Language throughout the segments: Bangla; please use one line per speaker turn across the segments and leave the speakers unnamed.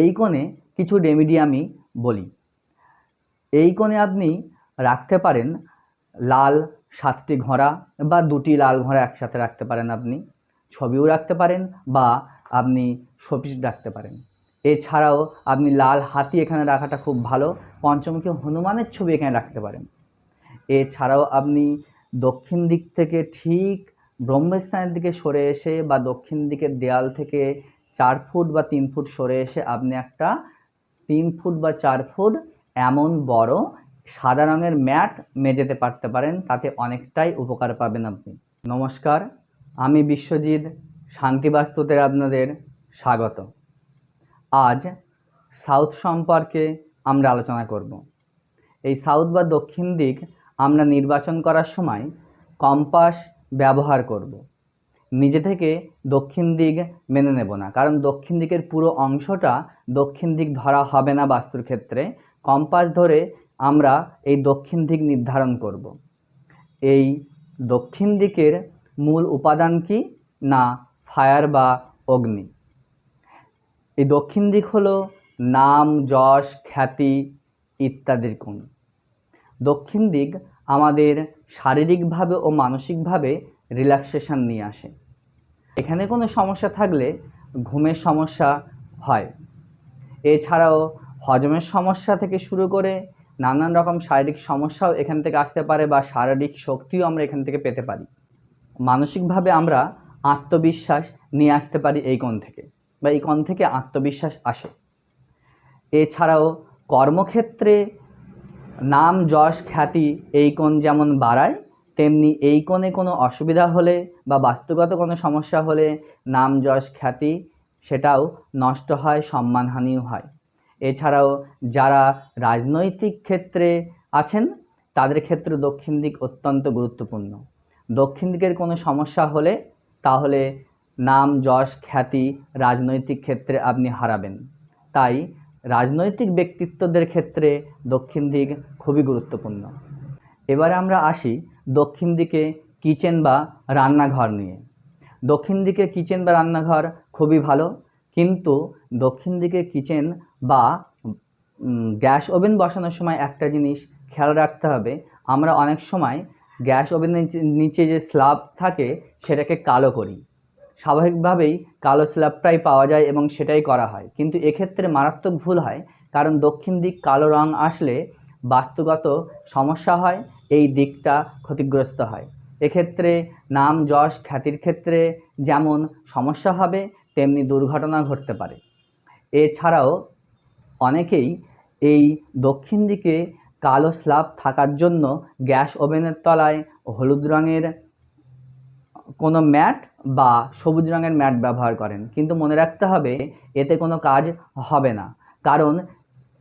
এই কোণে কিছু রেমেডি আমি বলি। এই কোণে আপনি রাখতে পারেন লাল সাতটি ঘোড়া বা দুটি লাল ঘোড়া একসাথে রাখতে পারেন আপনি। ছবিও রাখতে পারেন বা আপনি শোপিস রাখতে পারেন। এছাড়াও আপনি লাল হাতি এখানে রাখাটা খুব ভালো, পঞ্চমুখী হনুমানের ছবি এখানে রাখতে পারেন। এছাড়াও আপনি দক্ষিণ দিক থেকে ঠিক ব্রহ্মস্থানের দিকে সরে এসে বা দক্ষিণ দিকের দেয়াল থেকে চার ফুট বা তিন ফুট সরে এসে আপনি একটা তিন ফুট বা চার ফুট এমন বড় সাদা রঙের ম্যাট মেজেতে পারতে পারেন, তাতে অনেকটাই উপকার পাবেন আপনি। নমস্কার, আমি বিশ্বজিৎ শান্তিবাস্তুতে আপনাদের স্বাগত। আজ সাউথ সম্পর্কে আমরা আলোচনা করব। এই সাউথ বা দক্ষিণ দিক আমরা নির্বাচন করার সময় কম্পাস ব্যবহার করব। নিজে থেকে দক্ষিণ দিক মেনে নেব না। কারণ দক্ষিণ দিকের পুরো অংশটা দক্ষিণ দিক ধরা হবে না বাস্তুর ক্ষেত্রে। কম্পাস ধরে আমরা এই দক্ষিণ দিক নির্ধারণ করব। এই দক্ষিণ দিকের মূল উপাদান কি না ফায়ার বা অগ্নি? এই দক্ষিণ দিক হলো নাম, যশ, খ্যাতি ইত্যাদির কোণ। দক্ষিণ দিক আমাদের শারীরিকভাবে ও মানসিকভাবে রিল্যাক্সেশন নিয়ে আসে। এখানে কোনো সমস্যা থাকলে ঘুমের সমস্যা হয়। এছাড়াও হজমের সমস্যা থেকে শুরু করে নানান রকম শারীরিক সমস্যাও এখান থেকে আসতে পারে বা শারীরিক শক্তিও আমরা এখান থেকে পেতে পারি। মানসিকভাবে আমরা আত্মবিশ্বাস নিয়ে আসতে পারি এই কোণ থেকে বা এই কোণ থেকে আত্মবিশ্বাস আসে। এছাড়াও কর্মক্ষেত্রে নাম, যশ, খ্যাতি এই কোণ যেমন বাড়ায় তেমনি এই কোণে কোনো অসুবিধা হলে বা বাস্তুগত কোনো সমস্যা হলে নাম, যশ, খ্যাতি সেটাও নষ্ট হয়, সম্মানহানিও হয়। এছাড়াও যারা রাজনৈতিক ক্ষেত্রে আছেন, তাদের ক্ষেত্রে দক্ষিণ দিক অত্যন্ত গুরুত্বপূর্ণ। দক্ষিণ দিকের কোনো সমস্যা হলে তাহলে নাম, যশ, খ্যাতি রাজনৈতিক ক্ষেত্রে আপনি হারাবেন। তাই রাজনৈতিক ব্যক্তিত্বদের ক্ষেত্রে দক্ষিণ দিক খুবই গুরুত্বপূর্ণ। এবারে আমরা আসি দক্ষিণ দিকে কিচেন বা রান্নাঘর নিয়ে। দক্ষিণ দিকে কিচেন বা রান্নাঘর খুবই ভালো, কিন্তু দক্ষিণ দিকে কিচেন বা গ্যাস ওভেন বসানোর সময় একটা জিনিস খেয়াল রাখতে হবে। আমরা অনেক সময় গ্যাস ওভেনের নিচে- যে স্ল্যাব থাকে সেটাকে কালো করি। স্বাভাবিকভাবেই কালো স্ল্যাবটাই পাওয়া যায় এবং সেটাই করা হয়। কিন্তু এক্ষেত্রে মারাত্মক ভুল হয়, কারণ দক্ষিণ দিক কালো রং আসলে বাস্তুগত সমস্যা হয় এই দিকটা ক্ষতিগ্রস্ত হয়। এক্ষেত্রে নাম যশ খ্যাতির ক্ষেত্রে যেমন সমস্যা হবে, তেমনি দুর্ঘটনা ঘটতে পারে। এছাড়াও অনেকেই এই দক্ষিণ দিকে কালো স্ল্যাব থাকার জন্য গ্যাস ওভেনের তলায় হলুদ রঙের কোনো ম্যাট বা সবুজ রঙের ম্যাট ব্যবহার করেন। কিন্তু মনে রাখতে হবে, এতে কোনো কাজ হবে না। কারণ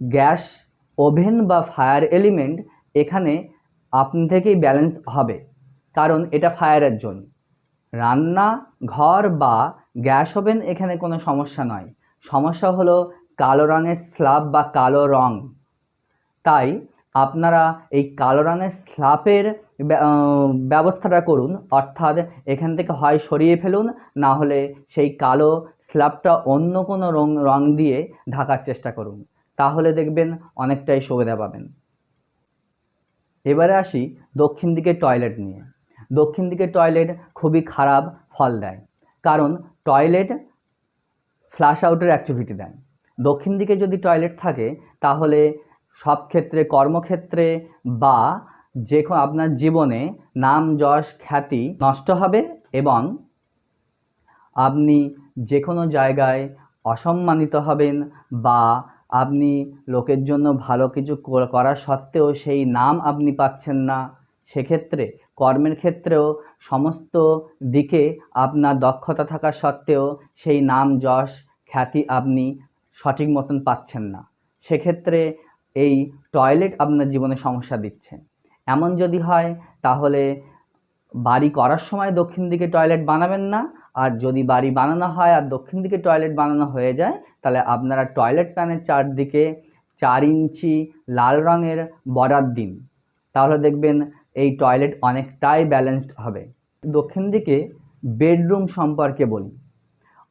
গ্যাস ওভেন বা ফায়ার এলিমেন্ট এখানে আপনি থেকেই ব্যালেন্স হবে। কারণ এটা ফায়ারের জন্য। রান্না, ঘর বা গ্যাস ওভেন এখানে কোনো সমস্যা নয়। সমস্যা হলো কালো রঙের স্ল্যাব বা কালো রং। তাই আপনারা এই কালো রঙের স্ল্যাপের ব্যবস্থাটা করুন। অর্থাৎ এখান থেকে হয় সরিয়ে ফেলুন, না হলে সেই কালো স্ল্যাবটা অন্য কোনো রং রং দিয়ে ঢাকার চেষ্টা করুন। তাহলে দেখবেন অনেকটাই সুবিধা পাবেন। এবারে আসি দক্ষিণ দিকে টয়লেট নিয়ে। দক্ষিণ দিকে টয়লেট খুবই খারাপ ফল দেয়, কারণ টয়লেট ফ্ল্যাশ আউটের অ্যাক্টিভিটি দেয়। দক্ষিণ দিকে যদি টয়লেট থাকে, তাহলে সব ক্ষেত্রে, কর্মক্ষেত্রে বা যে আপনার জীবনে নাম, যশ, খ্যাতি নষ্ট হবে এবং আপনি যে কোনো জায়গায় অসম্মানিত হবেন বা আপনি লোকের জন্য ভালো কিছু কর- সত্ত্বেও সেই নাম আপনি পাচ্ছেন না। সেক্ষেত্রে, কর্মের ক্ষেত্রেও সমস্ত দিকে আপনার দক্ষতা থাকা সত্ত্বেও সেই নাম, যশ, খ্যাতি আপনি সঠিক মতন পাচ্ছেন না। সেক্ষেত্রে এই টয়লেট আপনার জীবনে সমস্যা দিচ্ছে। এমন যদি হয়, তাহলে বাড়ি করার সময় দক্ষিণ দিকে টয়লেট বানাবেন না আর যদি বাড়ি বানানো হয় আর দক্ষিণ দিকে টয়লেট বানানো হয়ে যায়, তাহলে আপনারা টয়লেট প্যানের চারদিকে চার ইঞ্চি লাল রঙের বর্ডার দিন। তাহলে দেখবেন এই টয়লেট অনেকটাই ব্যালেন্সড হবে। দক্ষিণ দিকে বেডরুম সম্পর্কে বলি।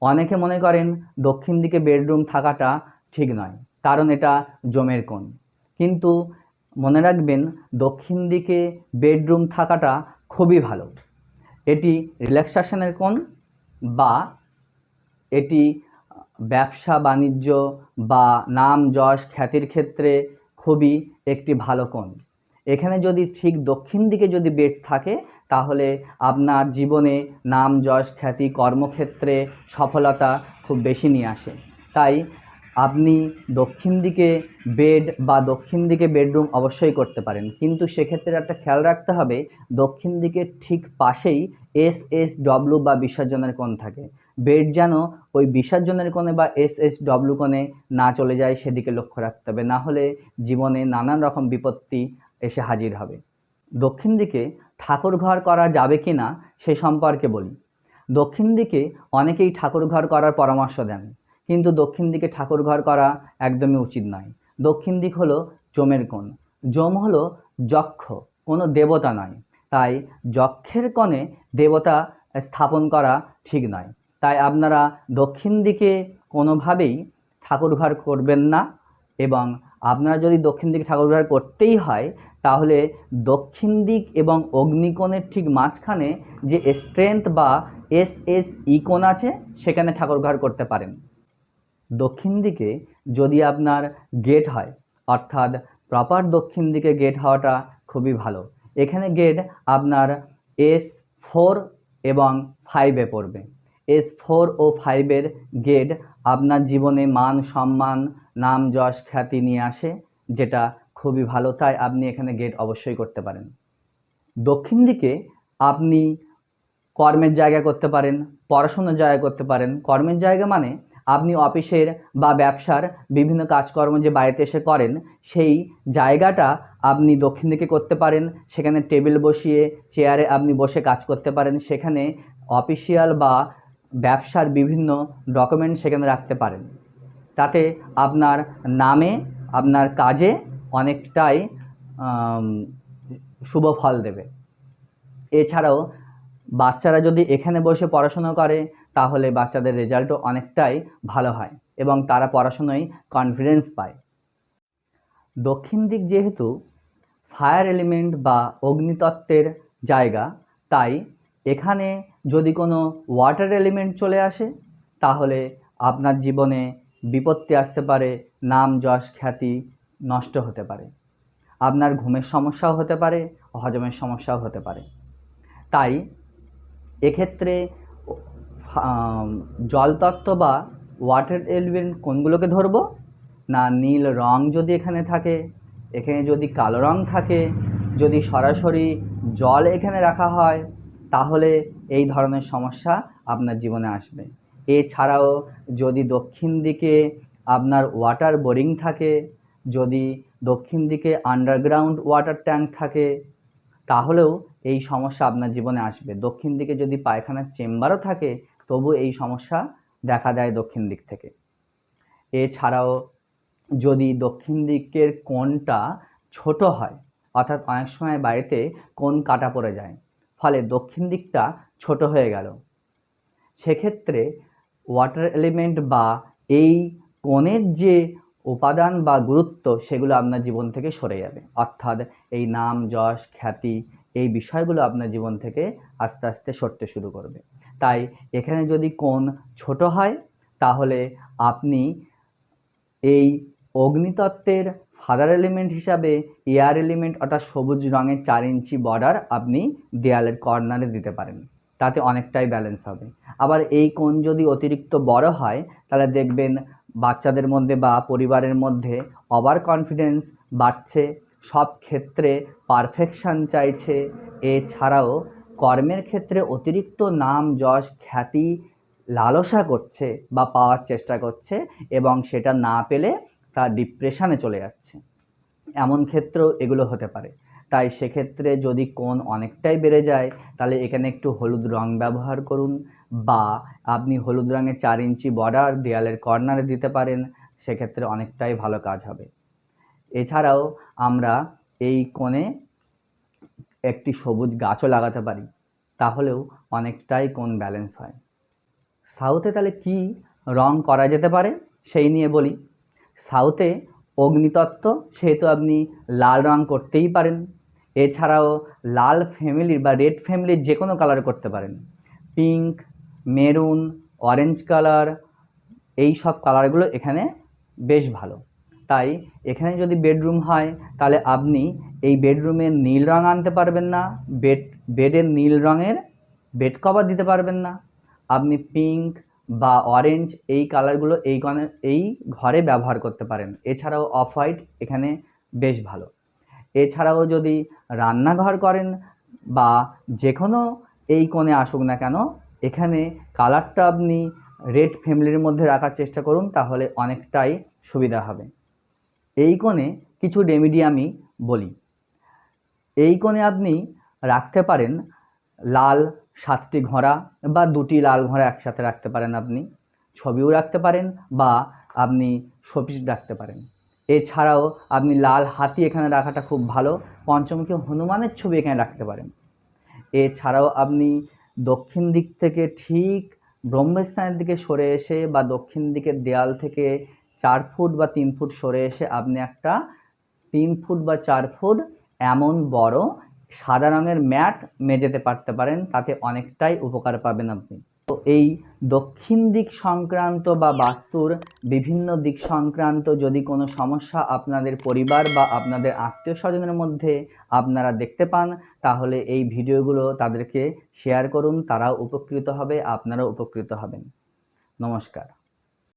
অনেকে মনে করেন দক্ষিণ দিকে বেডরুম থাকাটা ঠিক নয়, কারণ এটা জমের কোণ। কিন্তু মনে রাখবেন দক্ষিণ দিকে বেডরুম থাকাটা খুবই ভালো। এটি রিল্যাক্সেশনের কোণ বা এটি ব্যবসা, বাণিজ্য বা নাম, যশ, খ্যাতির ক্ষেত্রে খুবই একটি ভালো কোণ। এখানে যদি ঠিক দক্ষিণ দিকে যদি বেট থাকে, তাহলে আপনার জীবনে নাম, যশ, খ্যাতি, কর্মক্ষেত্রে সফলতা খুব বেশি নিয়ে আসে। তাই আপনি দক্ষিণ দিকে বেড বা দক্ষিণ দিকে বেডরুম অবশ্যই করতে পারেন। কিন্তু সেক্ষেত্রে একটা খেয়াল রাখতে হবে, দক্ষিণ দিকে ঠিক পাশেই এস এস ডব্লু বা বিসর্জনের কোণ থাকে। বেড যেন ওই বিসর্জনের কোণে বা এস এস ডব্লু কোণে না চলে যায়, সেদিকে লক্ষ্য রাখতে হবে। না হলে জীবনে নানান রকম বিপত্তি এসে হাজির হবে। দক্ষিণ দিকে ঠাকুর ঘর করা যাবে কি না সে সম্পর্কে বলি। দক্ষিণ দিকে অনেকেই ঠাকুর ঘর করার পরামর্শ দেন। কিন্তু দক্ষিণ দিকে ঠাকুর ঘর করা একদমই উচিত নয়। দক্ষিণ দিক হলো জমের কোণ। জম হলো যক্ষ, কোনো দেবতা নয়। তাই যক্ষের কোণে দেবতা স্থাপন করা ঠিক নয়। তাই আপনারা দক্ষিণ দিকে কোনোভাবেই ঠাকুর ঘর করবেন না এবং আপনারা যদি দক্ষিণ দিকে ঠাকুর ঘর করতেই হয়, তাহলে দক্ষিণ দিক এবং অগ্নিকোণের ঠিক মাঝখানে যে স্ট্রেংথ বা এস এস ইকোণ আছে, সেখানে ঠাকুর ঘর করতে পারেন। দক্ষিণ দিকে যদি আপনার গেট হয়, অর্থাৎ প্রপার দক্ষিণ দিকে গেট হওয়াটা খুবই ভালো। এখানে গেট আপনার এস ফোর এবং ফাইভে পড়বে। এস ফোর ও ফাইভের গেট আপনার জীবনে মান, সম্মান, নাম, যশ, খ্যাতি নিয়ে আসে, যেটা খুবই ভালো, তাই আপনি এখানে গেট অবশ্যই করতে পারেন। দক্ষিণ দিকে আপনি কর্মের জায়গা করতে পারেন, পড়াশোনার জায়গা করতে পারেন। কর্মের জায়গা মানে আপনি অফিসের বা ব্যবসার বিভিন্ন কাজকর্ম যে বাড়িতে এসে করেন, সেই জায়গাটা আপনি দক্ষিণ দিকে করতে পারেন, সেখানে টেবিল বসিয়ে চেয়ারে আপনি বসে কাজ করতে পারেন, সেখানে অফিসিয়াল বা ব্যবসার বিভিন্ন ডকুমেন্ট সেখানে রাখতে পারেন। তাতে আপনার নামে, আপনার কাজে অনেকটাই শুভ ফল দেবে। এছাড়াও বাচ্চারা যদি এখানে বসে পড়াশুনো করে তাহলে বাচ্চাদের রেজাল্টও অনেকটাই ভালো হয় এবং তারা পড়াশুনোয় কনফিডেন্স পায়। দক্ষিণ দিক যেহেতু ফায়ার এলিমেন্ট বা অগ্নিতত্ত্বের জায়গা, তাই এখানে যদি কোনো ওয়াটার এলিমেন্ট চলে আসে, তাহলে আপনার জীবনে বিপত্তি আসতে পারে, নাম যশ খ্যাতি নষ্ট হতে পারে। আপনার ঘুমের সমস্যাও হতে পারে, হজমের সমস্যাও হতে পারে। তাই এক্ষেত্রে জলতত্ত্ব বা ওয়াটার এলিমেন্ট কোনগুলোকে ধরবো? না, নীল রং যদি এখানে থাকে, এখানে যদি কালো রং থাকে, যদি সরাসরি জল এখানে রাখা হয়, তাহলে এই ধরনের সমস্যা আপনার জীবনে আসবে। এছাড়াও যদি দক্ষিণ দিকে আপনার ওয়াটার বোরিং থাকে, যদি দক্ষিণ দিকে আন্ডারগ্রাউন্ড ওয়াটার ট্যাঙ্ক থাকে, তাহলেও এই সমস্যা আপনার জীবনে আসবে। দক্ষিণ দিকে যদি পায়খানার চেম্বারও থাকে তবু এই সমস্যা দেখা দেয় দক্ষিণ দিক থেকে। এছাড়াও যদি দক্ষিণ দিকের কোণটা ছোট হয়, অর্থাৎ অনেক সময় বাড়িতে কোণ কাটা পড়ে যায়, ফলে দক্ষিণ দিকটা ছোট হয়ে গেল। সেক্ষেত্রে ওয়াটার এলিমেন্ট বা এই কোণের যে উপাদান বা গুরুত্ব, সেগুলো আপনার জীবন থেকে সরে যাবে। অর্থাৎ এই নাম, যশ, খ্যাতি, এই বিষয়গুলো আপনার জীবন থেকে আস্তে আস্তে সরতে শুরু করবে। তাই এখানে যদি কোণ ছোট হয়, তাহলে আপনি এই অগ্নিতত্ত্বের ফাদার এলিমেন্ট হিসাবে এয়ার এলিমেন্ট অর্থাৎ সবুজ রঙের চার ইঞ্চি বর্ডার আপনি দেয়ালের কর্নারে দিতে পারেন। তাতে অনেকটাই ব্যালেন্স হবে। আবার এই কোণ যদি অতিরিক্ত বড় হয়, তাহলে দেখবেন বাচ্চাদের মধ্যে বা পরিবারের মধ্যে ওভার কনফিডেন্স বাড়ছে। সব ক্ষেত্রে পারফেকশন চাইছে। এছাড়াও কর্মের ক্ষেত্রে অতিরিক্ত নাম, যশ, খ্যাতি, লালসা করছে বা পাওয়ার চেষ্টা করছে এবং সেটা না পেলে তার ডিপ্রেশনে চলে যাচ্ছে। এমন ক্ষেত্রেও এগুলো হতে পারে। তাই সেক্ষেত্রে যদি কোণ অনেকটাই বেড়ে যায়, তাহলে এখানে একটু হলুদ রং ব্যবহার করুন বা আপনি হলুদ রঙের চার ইঞ্চি বর্ডার দেয়ালের কর্নারে দিতে পারেন, সেক্ষেত্রে অনেকটাই ভালো কাজ হবে। এছাড়াও আমরা এই কোণে একটি সবুজ গাছও লাগাতে পারি, তাহলেও অনেকটাই কোন ব্যালেন্স হয়। সাউথে তাহলে কি রং করা যেতে পারে? সেই নিয়ে বলি। সাউথে অগ্নিতত্ত্ব, সেহেতু আপনি লাল রং করতেই পারেন। এছাড়াও লাল ফ্যামিলির বা রেড ফ্যামিলির যে কোনো কালার করতে পারেন। পিঙ্ক মেরুন অরেঞ্জ কালার এই সব কালারগুলো এখানে বেশ ভালো। তাই এখানে যদি বেডরুম হয়, তাহলে আপনি এই বেডরুমে নীল রং আনতে পারবেন না বেড বেডের নীল রঙের বেড কভার দিতে পারবেন না। আপনি পিঙ্ক বা অরেঞ্জ এই কালারগুলো এই কনে, এই ঘরে ব্যবহার করতে পারেন। এছাড়াও অফ হোয়াইট এখানে বেশ ভালো। এছাড়াও যদি রান্নাঘর করেন বা যে কোনো এই কোণে আসুক না কেন, এখানে কালারটা আপনি রেড ফ্যামিলির মধ্যে রাখার চেষ্টা করুন, তাহলে অনেকটাই সুবিধা হবে। এই কোণে কিছু রেমিডি আমি বলি। এই কোণে আপনি রাখতে পারেন লাল সাতটি ঘোড়া বা দুটি লাল ঘোড়া একসাথে রাখতে পারেন আপনি। ছবিও রাখতে পারেন বা আপনি শোপিস রাখতে পারেন। এছাড়াও আপনি লাল হাতি এখানে রাখাটা খুব ভালো, পঞ্চমুখী হনুমানের ছবি এখানে রাখতে পারেন। এছাড়াও আপনি দক্ষিণ দিক থেকে ঠিক ব্রহ্মস্থানের দিকে সরে এসে বা দক্ষিণ দিকের দেয়াল থেকে চার ফুট বা তিন ফুট সরে এসে আপনি একটা তিন ফুট বা চার ফুট এমন বড় সাদা রঙের ম্যাট মেঝেতে পারতে পারেন, তাতে অনেকটাই উপকার পাবেন আপনি। তো এই দক্ষিণ দিক সংক্রান্ত বা বাস্তুর বিভিন্ন দিক সংক্রান্ত যদি কোনো সমস্যা আপনাদের পরিবার বা আপনাদের আত্মীয় স্বজনের মধ্যে আপনারা দেখতে পান, তাহলে এই ভিডিওগুলো তাদেরকে শেয়ার করুন, তারাও উপকৃত হবে, আপনারাও উপকৃত হবেন। নমস্কার।